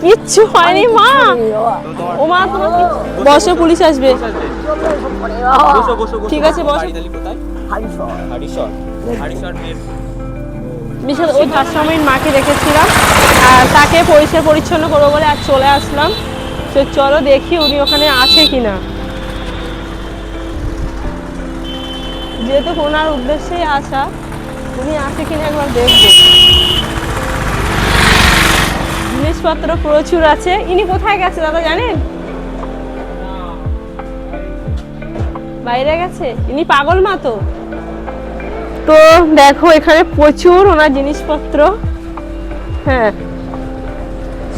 কিচ্ছু হয়নি মা। ও মা তোমার কি- বসো পুলিশ আসবে। ঠিক আছে, বসো। বিশেষ ওই ভারসাম্যহীন মাকে দেখেছিলাম। আর তাকে পরিষ্কার পরিচ্ছন্ন করব বলে আজ চলে আসলাম। তো চলো দেখি উনি ওখানে আছে কিনা। যেহেতু ওনার উদ্দেশ্যেই আসা উনি আছে কিনা একবার দেখব। জিনিসপত্র প্রচুর আছে। ইনি কোথায় গেছে দাদা জানেন? বাইরে গেছে? ইনি পাগল মা তো। তো দেখো, এখানে প্রচুর ওনার জিনিসপত্র। হ্যাঁ।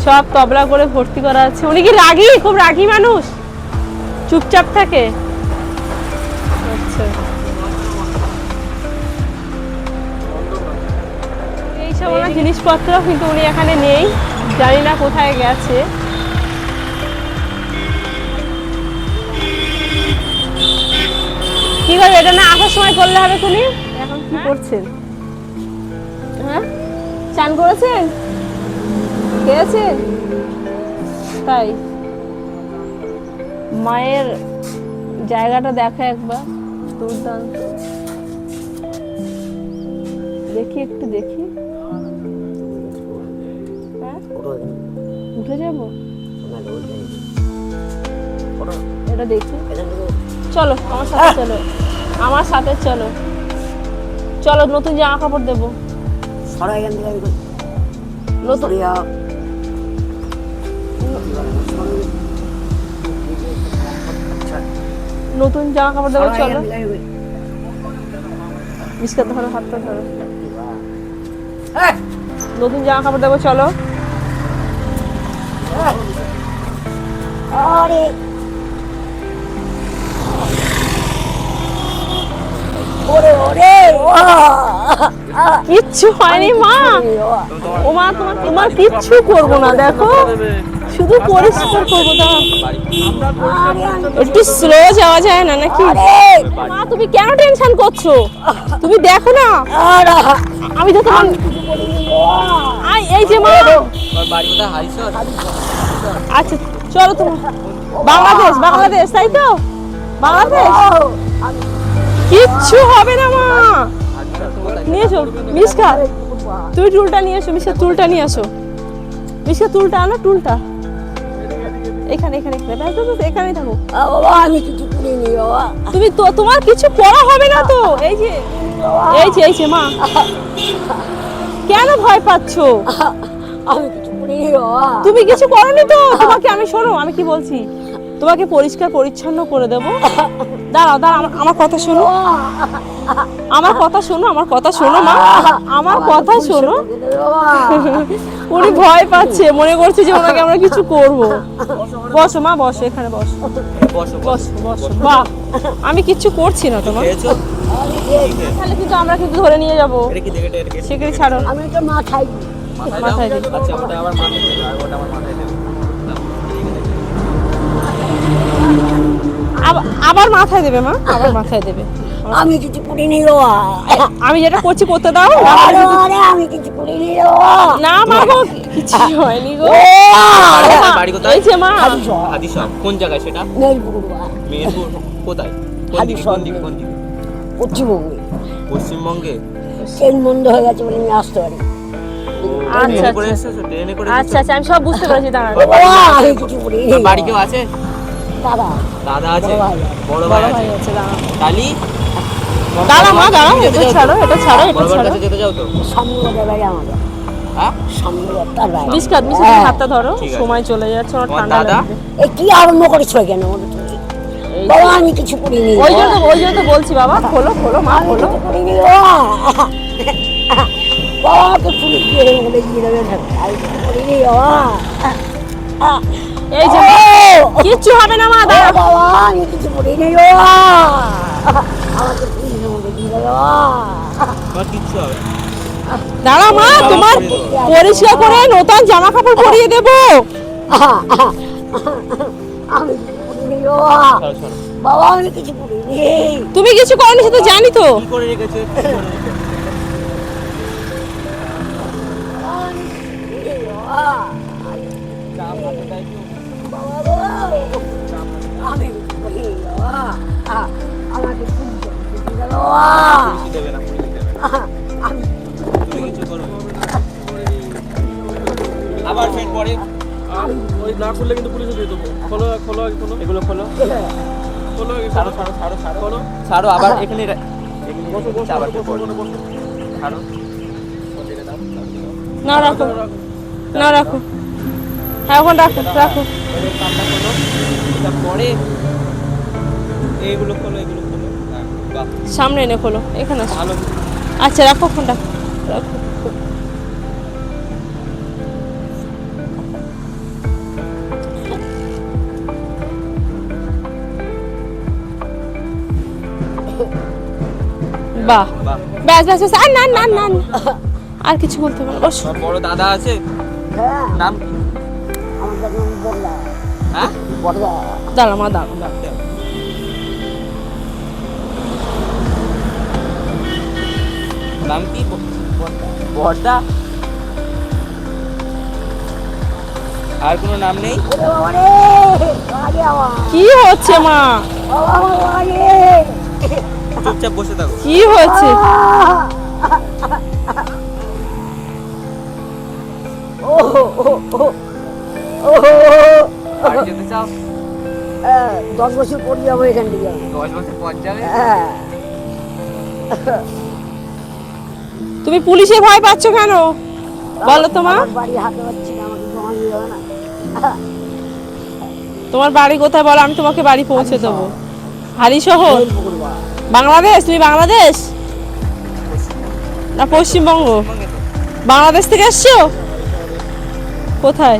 সব তবলা করে ভর্তি করা আছে। উনি কি রাগী? খুব রাগী মানুষ। চুপচাপ থাকে। আচ্ছা। এইসব ওনার জিনিসপত্র কিন্তু উনি এখানে নেই। জানি না কোথায় গেছে। কি করবে এটা না আসার সময় করলে হবে তুমি এখন কি করছেন? হ্যাঁ? চান করেছেন? খেয়েছেন তাই। মায়ের জায়গাটা দেখো একবার, দুর্দান্ত। দেখি একটু দেখি। হ্যাঁ উঠে যাব? এটা দেখি। চলো আমার সাথে চলো। আমার সাথে চলো। চলো নতুন জামা কাপড় দেবো। নতুন নতুন জামা কাপড় দেবো চলো। বিস্কাত ধরো হাতটা ধরো। নতুন জামা কাপড় দেবো চলো। কিচ্ছু হয়নি মা। ও মা তোমার তোমার কিচ্ছু করব না দেখো। শুধু পরিষ্কার করব একটু স্লো যাওয়া যায় না নাকি? মা তুমি কেন টেনশন করছ? তুমি দেখো না। আমি তো তোমার আই এই যে মা। বাড়ি কোথায় হাড়িশর আচ্ছা চলো তোমার বাংলাদেশ বাংলাদেশ তাই তো? বাংলাদেশ? কিচ্ছু হবে না মা। নিয়ে এসো মিসকা তুমি টুলটা নিয়ে এসো মিসকা টুলটা নিয়ে আসো মিসকা টুলটা আনো টুলটা। এখানে এখানে এখানে। ব্যাস, ব্যাস, এখানেই থাকো। আমি কিছু করিনি বাবা। তুমি তো তোমার কিছু পড়া হবে না তো। এই যে এই যে এই যে মা। কেন ভয় পাচ্ছ? আমি কিছু করিনি তুমি কিছু করনি তো? তোমাকে আমি শোনো আমি কি বলছি? তোমাকে পরিষ্কার পরিচ্ছন্ন করে দেবো। দাঁড়াও দাঁড়াও আমার- আমার কথা শোনো। আমার কথা শোনো আমার কথা শোনো মা। আমার কথা শোনো। উনি ভয় পাচ্ছে মনে করছে যে ওনাকে আমরা কিছু করব। বসো মা বসো এখানে বসো। বসো বাহ আমি কিচ্ছু করছি না তোমার। তাহলে কিন্তু আমরা কিন্তু ধরে নিয়ে যাব। সেখানে ছাড়ো আমি তো মাথায় দিই। মাথায় দিই। আচ্ছা ওটা আবার মাথায় ওটা আমার মাথায় আবার মাথায় দেবে মা? আবার মাথায় দেবে। আমি কিছু করিনি বাবা আমি যেটা করছি করতে দাও। আরে আমি কিছু করিনি বাবা না মা গো কিছু হয়নি গো। বাড়ি- বাড়ি কোথায়? এই যে মা। হাদিশর কোন জায়গায় সেটা? বাবা মেহেরপুর। কোথায়? কোন দিকে কোন দিকে কোন দিকে? পশ্চিমবঙ্গে। পশ্চিমবঙ্গে? ট্রেন বন্ধ হয়ে গেছে বলে আমি আসতে পারি। আচ্ছা করে আচ্ছা। আচ্ছা আচ্ছা আমি সব বুঝতে পারছি দাঁড়ান। বাড়ি কেউ আছে? দাদা। দাদা আছে? বড় ভাই। ভাই ভাই আছে তালি দাঁড়া মা দাঁড়া এটা ছাড়ো এটা ছাড়ো এটা ছাড়ো। কাছে যেতে যাও তো। সামনে বাড়ি আমাদের। হ্যাঁ? হ্যাঁ। হাতটা ধরো সময় চলে যাচ্ছে ঠান্ডা লাগবে। এ কি আরম্ভ করেছ কেন বাবা আমি কিছু করিনি। ওই জন্য তো ওই জন্য বলছি বাবা খোলো খোলো মা খোলো। করিনি বাবা। বাবাকে পুলিশ দিয়ে বলে দিয়ে দেবে। আমি করিনি বাবা। এই যে কিচ্ছু হবে না মা দাঁড়া বাবা আমি কিছু আমাকে কিচ্ছু হবে দাঁড়া মা তোমার পরিষ্কার করে নতুন জামা কাপড় পরিয়ে দেবো। আমি বাবা আমি কিছু করিনি তুমি কিছু করনি সে তো জানি তো। কি করে রেখেছে? কি করে রেখেছে? আবার ফের পরে। ওই না করলে কিন্তু পুলিশে দিয়ে দেবো। খোলো খোলো খোলো। এগুলো খোলো। খোলো ছাড়ো ছাড়ো ছাড়ো ছাড়ো। খোলো। ছাড়ো আবার এখানে বসো বসো আবার বসো ছাড়ো। না রাখো। না রাখো। হ্যাঁ ওখানে রাখো রাখো। পরে এইগুলো খোলো এগুলো খোলো। বাহ সামনে এনে খোলো এখানে আসো। আচ্ছা রাখো ফোনটা রাখো বাহ। বাহ। ব্যাস ব্যাস ব্যাস। আর না না না। আর কিছু বলতে বসো। বড় দাদা আছে? হ্যাঁ। নাম আর কোনো নাম নেই কি হচ্ছে মা চুপচাপ বসে থাকো কি হয়েছে ও ও ও বাড়ি যেতে চাও দশ বছর পর যাব এখান থেকে। দশ বছর পর যাবে? হ্যাঁ। তুমি পুলিশে ভয় পাচ্ছ কেন? বলো তো মা বাড়ি হাতে পাচ্ছি না আমাকে জমা দিয়ে যাবে না। তোমার বাড়ি কোথায় বলো আমি তোমাকে বাড়ি পৌঁছে দেবো। হারি শহর? বাংলাদেশ? তুমি বাংলাদেশ? না পশ্চিমবঙ্গ। বাংলাদেশ থেকে এসছো? কোথায়?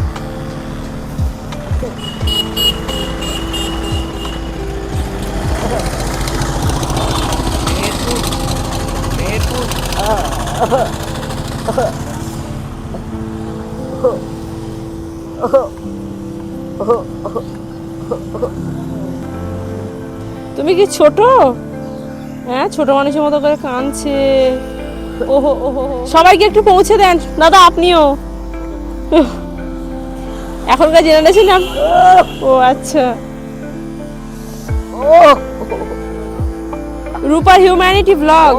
তুমি কি ছোট? হ্যাঁ ছোট মানুষের মতো করে কাঁদছে। ওহো ওহো সবাইকে একটু পৌঁছে দেন। দাদা, আপনিও। এখনকার জেনারেশন ও আচ্ছা। রূপা হিউম্যানিটি ব্লগ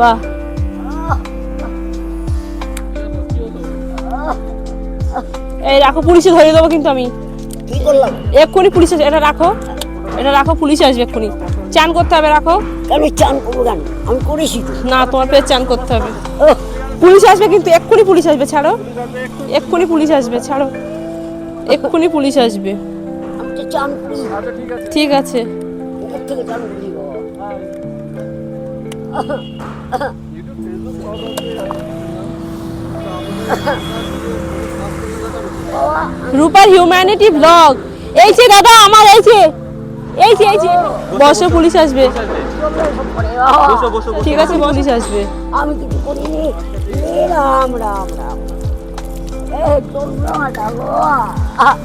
বাহ। এই রাখো পুলিশে ধরে দেবো কিন্তু আমি। এক্ষুনি পুলিশ এটা রাখো। এটা রাখো পুলিশ আসবে এক্ষুনি। চান করতে হবে রাখো। আমি চান করব কেন? আমি করেছি না তোমার পেয়ে চান করতে হবে। পুলিশ আসবে কিন্তু এক্ষুনি পুলিশ আসবে ছাড়ো। এক্ষুনি পুলিশ আসবে ছাড়ো। এক্ষুনি পুলিশ আসবে। চান করি। ঠিক আছে। রূপার হিউম্যানিটি ব্লগ এই যে দাদা আমার এই যে এই যে এই যে। বসো পুলিশ আসবে। ঠিক আছে পুলিশ আসবে। আমি কিছু করিনি। রাম রাম রাম। এ তোর নাটা গো আহ,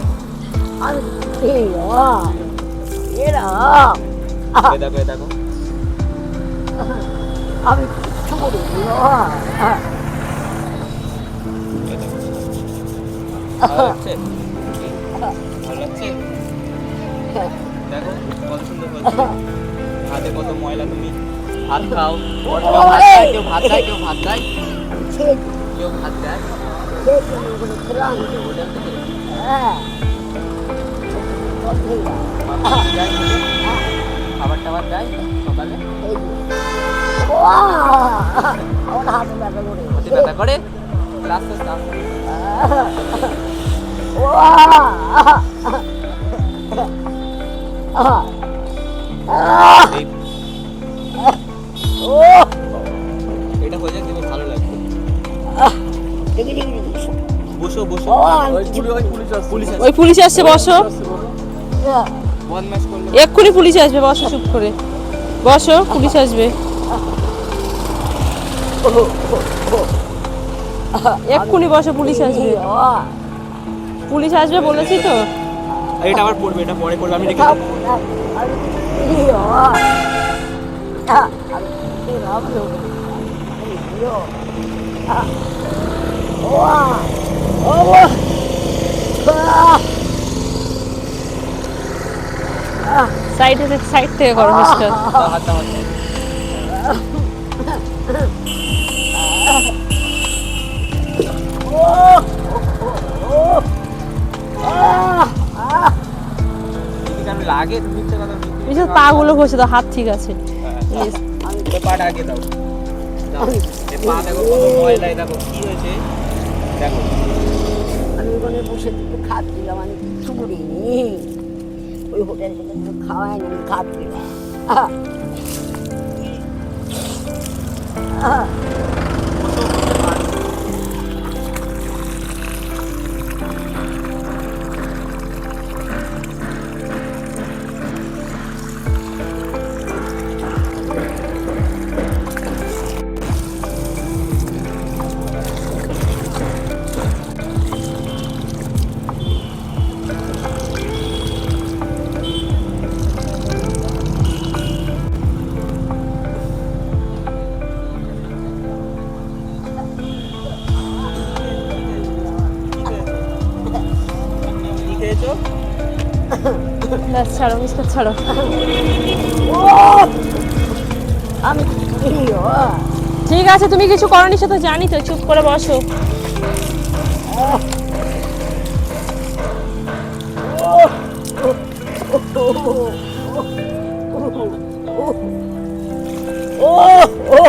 আমি কিছু করিনি। বাবা। এ রাম দেখো দেখো। আমি কিছু বাবা দেখো। কত সুন্দর হয়েছে। হাতে কত ময়লা তুমি। ভাত খাও। কেউ ভাত খায় কেউ ভাত খায় কেউ ভাত দেয় হ্যাঁ। দেয়? খাবার টাবার দেয় সকালে? এই যে। বাহ, আমার হাতে ব্যথা করে? হাতে ব্যথা করে আস্তে আস্তে আস্তে। এটা হয়ে যাক ভালো লাগবে বসো বসো। ওই পুলিশ আসছে। পুলিশ ওই পুলিশ আসছে বসো। এক্ষুনি পুলিশ আসবে বসো চুপ করে। বসো পুলিশ আসবে এক্ষুনি বসো পুলিশ আসবে পুলিশ আসবে বলেছি তো এটা আবার পড়বে এটা পরে পড়বে আমি রেখে দেবো না আমি কিছু করিনি বাবা আহ, আমি কিছু রামলো আমি হিরো আহ, ওয়া ও আহ আহ সাইড সাইড থেকে করো মিস্টার। লাগে পাগুলো ঘষে দাও, হাত ঠিক আছে। দেখো আমি ওখানে বসে খাচ্ছিলাম আমি করিনি ওই হোটেল থেকে কিছু ছাড়ো মিস্টার ছাড়ো। আমি ঠিক আছে তুমি কিছু করনি সে তো জানি তো চুপ করে বসো। ও ও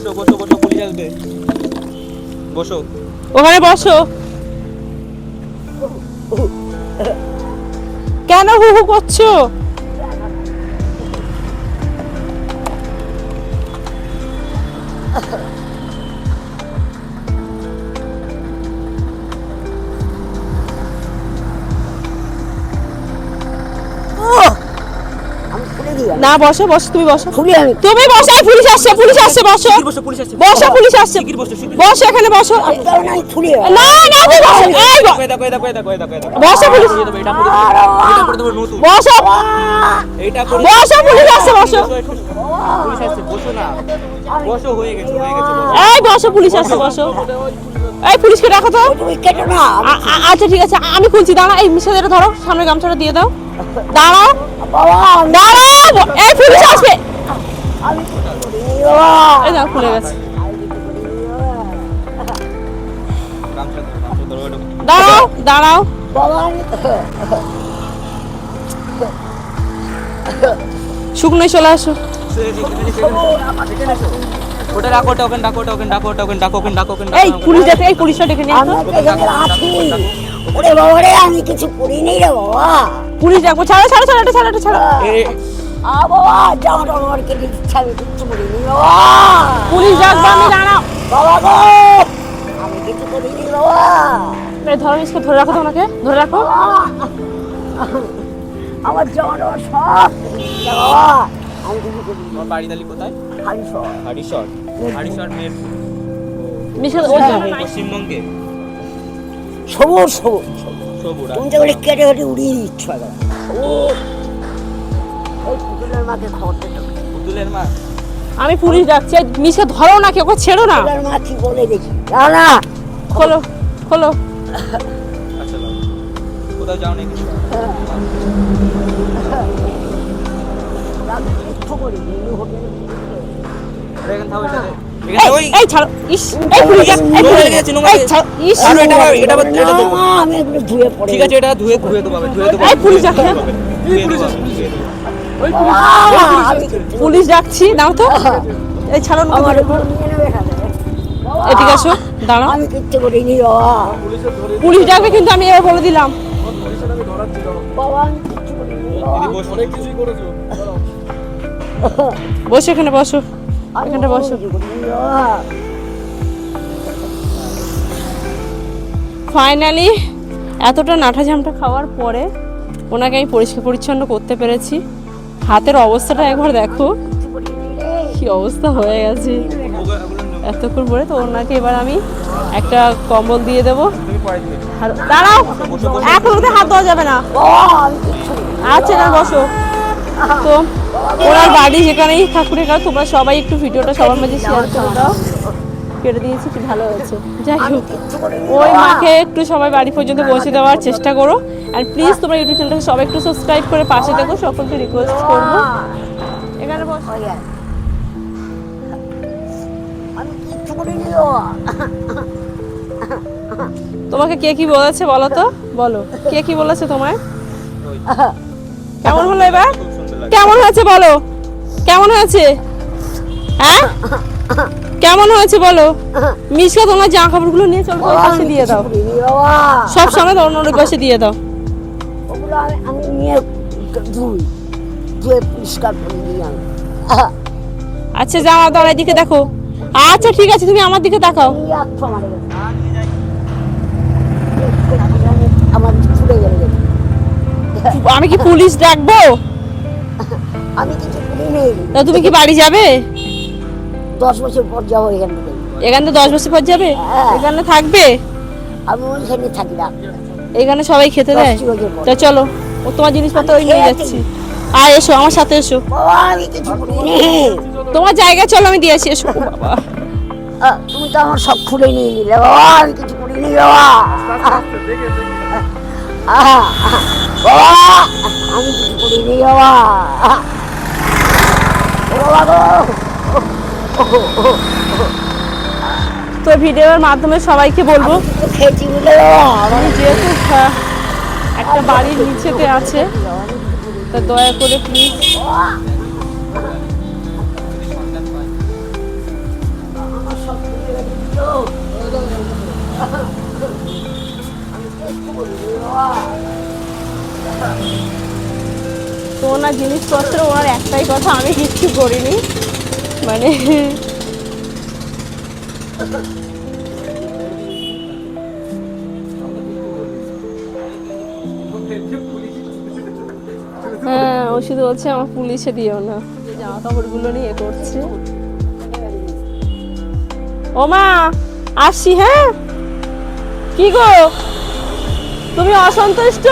বসো বসো বসো বসো। ওখানে বসো। কেন হু হু করছ? না বসো বসো তুমি বসো। তুমি বসো পুলিশ আসছে পুলিশ আসছে বসো। বসো পুলিশ আসছে। বসো পুলিশ আসছে। শিগগির বসো শিগগির বসো এখানে বসো। না না বসো। পুলিশ। বসো। বসো পুলিশ আসছে বসো। এখন। পুলিশ আসছে বসো হয়ে গেছে গেছে বসো। এই বসো পুলিশ আসছে বসো। এই পুলিশকে রাখো তো। আচ্ছা ঠিক আছে আমি খুলছি দাঁড়া এই মিশা এটা ধরো সামনে গামছাটা দিয়ে দাও। দাঁড়াও। দাঁড়াও এই পুলিশ আসবে। এই দাও খুলে গেছে। ধরো, ধরো, দাঁড়াও। দাঁড়াও। বাবা শুকনো চলে আসো। ওটা রাখো ওখানে রাখো ওখানে রাখো ওখানে রাখো ওখানে রাখো ওখানে এই পুলিশ যাতে এই পুলিশটা ডেকে নিয়ে আসো। আছি। ওরে বাবা রে আমি কিছু করিনি রে বাবা। পুলিশ ডাকবো ছাড়ো ছাড়ো ছাড়ো এটা ছাড়ো এটা ছাড়ো। এ- আ বাবা জামা টামা আমার কেটে দিচ্ছে আমি কিচ্ছু করিনি বাবা। পুলিশ ডাকবো আমি দাঁড়াও। বাবা গো আমি কিছু করিনি বাবা। এই ধরো মিসকে ধরে রাখো তো ওনাকে ধরে রাখো। আমার জামা সব বাবা। কিছু তোমার বাড়ি তালি কোথায়? হাড়িশর হাড়িশর মেয়ের পশ্চিমবঙ্গে। সবুজ তুমি কেটে কেটে উড়িয়ে দিচ্ছ। পুতুলের মাকে খবর পুতুলের মা? আমি পুলিশ ডাকছি মিশে ধরো না কেউ ওকে ছেড়ো না। মা কি বলে দেখি। না না। খোলো খোলো। আচ্ছা কোথাও যাও নাকি? গেছে, এটা ধুয়ে ঠিক আছে এটা ধুয়ে ধুয়ে দেবো ধুয়ে পুলিশ পুলিশ ডাকছি দাও তো এই ছাড়ো আমার। এদিকে আসো দাঁড়াও পুলিশ ডাকবে কিন্তু আমি এবার বলে দিলাম বাবা করেছ। বসো এখানে বসো। আমি এখানটা বসো। ফাইনালি এতটা নাঠা ঝামটা খাওয়ার পরে ওনাকে আমি পরিষ্কার পরিচ্ছন্ন করতে পেরেছি। হাতের অবস্থাটা একবার দেখো। কি অবস্থা হয়ে গেছে। এতক্ষণ পরে তো ওনাকে এবার আমি একটা কম্বল দিয়ে দেবো। দাঁড়াও এখন হাত দেওয়া যাবে না। আচ্ছা না বসো। তো ওনার বাড়ি যেখানেই ঠাকুরের কাজ তোমরা সবাই একটু ভিডিওটা সবার মাঝে শেয়ার করে দাও। কেটে দিয়েছি কি ভালো হয়েছে। যাই হোক ওই মাকে একটু সবাই বাড়ি পর্যন্ত পৌঁছে দেওয়ার চেষ্টা করো। আর প্লিজ তোমরা ইউটিউব চ্যানেলটাকে সবাই একটু সাবস্ক্রাইব করে পাশে দেখো সকলকে রিকোয়েস্ট করব। এখানে বাবা তোমাকে কে কি বলেছে বলো তো? বলো কে কি বলেছে তোমায়? কেমন হলো এবার? কেমন হয়েছে বলো? কেমন হয়েছে? হ্যাঁ? কেমন হয়েছে বলো? মিশকা তোমার জামা কাপড়গুলো নিয়ে চলো ওই পাশে দিয়ে দাও। সব সময় তো অন্য অন্য পাশে দিয়ে দাও। ওগুলো আমি নিয়ে ধুই ধুয়ে পরিষ্কার করে দিই আচ্ছা জামা দাও এদিকে দেখো। আচ্ছা ঠিক আছে তুমি আমার দিকে তাকাও। আমি কি পুলিশ ডাকবো? আমি কিছু করিনি তা তুমি কি বাড়ি যাবে? দশ বছর পর যাব এখান থেকে। এখানে তো দশ বছর পর যাবে? হ্যাঁ। এখানে থাকবে? আমি ওইখানে থাকি না। এখানে সবাই খেতে দেয়? দশটি বছর পর। তা চলো ও তোমার জিনিসপত্র ওই নিয়ে যাচ্ছি। আয় এসো আমার সাথে এসো। বাবা আমি কিছু করিনি। তোমার জায়গায় চলো আমি দিয়ে আসি এসো। ও বাবা আহ, তুমি তো আমার সব খুলে নিয়ে নিলে। বাবা আমি কিছু করিনি বাবা। আহ, বাবা আমি কিছু করিনি বাবা। তো ভিডিওর মাধ্যমে সবাইকে বলব আমি যেহেতু আহ, একটা বাড়ির নিচেতে আছে তা দয়া করে প্লিজ তো ওনার জিনিসপত্র ওনার একটাই কথা আমি কিচ্ছু করিনি। মানে হ্যাঁ ও শুধু বলছে আমার পুলিশে দিও না। যে জামা কাপড়গুলো নিয়ে করছে। ও মা, আসছি হ্যাঁ? কি গো? তুমি অসন্তুষ্ট?